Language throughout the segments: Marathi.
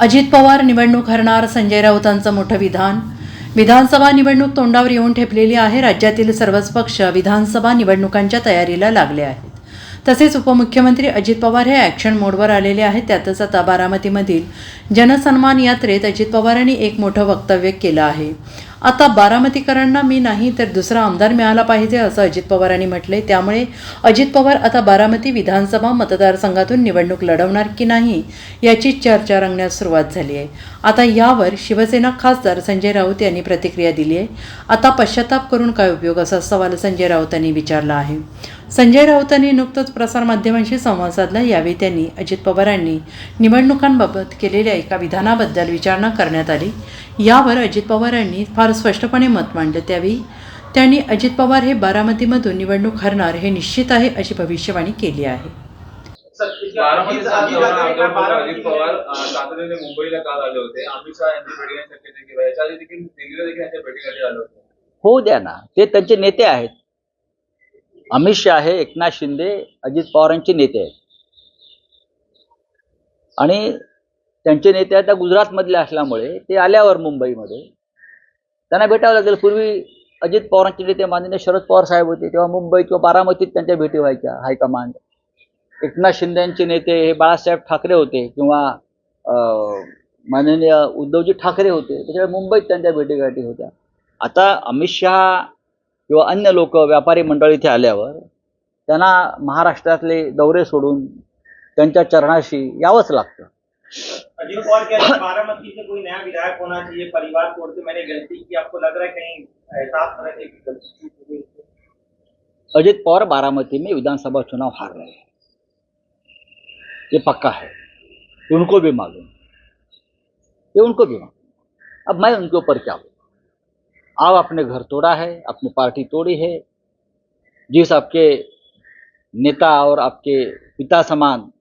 अजित पवार निवडणूक हरणार संजय राऊतांचं मोठं विधान. विधानसभा निवडणूक तोंडावर येऊन ठेपलेली आहे. राज्यातील सर्वच पक्ष विधानसभा निवडणुकांच्या तयारीला लागले आहेत. तसेच उपमुख्यमंत्री अजित पवार हे ॲक्शन मोडवर आलेले आहेत. त्यातच आता बारामतीमधील जनसन्मान यात्रेत अजित पवारांनी एक मोठं वक्तव्य केलं आहे. आता बारामतीकरांना मी नाही तर दुसरा आमदार मिळाला पाहिजे असं अजित पवारांनी म्हटले त्यामुळे अजित पवार आता बारामती विधानसभा मतदारसंघातून निवडणूक लढवणार की नाही याची चर्चा रंगण्यास सुरुवात झाली आहे. आता यावर शिवसेना खासदार संजय राऊत यांनी प्रतिक्रिया दिली आहे. आता पश्चाताप करून काय उपयोग असा सवाल संजय राऊतांनी विचारला आहे. संजय राऊतांनी नुकतंच प्रसारमाध्यमांशी संवाद साधला. यावेळी त्यांनी अजित पवारांनी निवडणुकांबाबत केलेल्या एका विधानाबद्दल विचारणा करण्यात आली. यावर अजित पवारांनी फार स्पष्टपणे मत मांडलं त्यावेळी त्यांनी अजित पवार हे बारामतीमधून निवडणूक हरणार हे निश्चित आहे अशी भविष्यवाणी केली आहे. होऊ द्या ना. ते त्यांचे नेते आहेत. अमित शहा हे एकनाथ शिंदे अजित पवारांचे नेते आहेत. आणि त्यांचे नेते आता गुजरातमधले असल्यामुळे ते आल्यावर मुंबईमध्ये. त्यांना भेटावं लागेल. पूर्वी अजित पवारांचे नेते माननीय शरद पवार साहेब होते तेव्हा मुंबई किंवा बारामतीत त्यांच्या भेटी व्हायच्या हायकमांड एकनाथ शिंदेचे नेते हे बाळासाहेब ठाकरे होते किंवा माननीय उद्धवजी ठाकरे होते त्याच्यामुळे मुंबईत त्यांच्या भेटीगाठी होत्या. आता अमित शहा किंवा अन्य लोक व्यापारी मंडळ इथे आल्यावर त्यांना महाराष्ट्रातले दौरे सोडून त्यांच्या चरणाशी यावंच लागतं. अजीत पवार कह रहे बारामती से कोई नया विधायक होना चाहिए परिवार तोड़ के मैंने गलती की आपको लग रहा है कहीं एहसास कि गलती हो अजित पवार बारामती में विधानसभा चुनाव हार रहे हैं। ये पक्का है। उनको भी मालूम। ये उनको भी मालूम। अब मैं उनके ऊपर क्या बोलूँ? आप आपने घर तोड़ा है अपनी पार्टी तोड़ी है। जिस आपके नेता और आपके पिता समान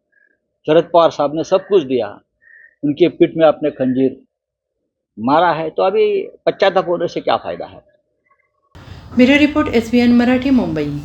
शरद पवार साहब ने सब कुछ दिया। उनके पीठ में आपने खंजीर मारा है। तो अभी पश्चाताप होने से क्या फ़ायदा है? मेरी report S B N Marathi, Mumbai.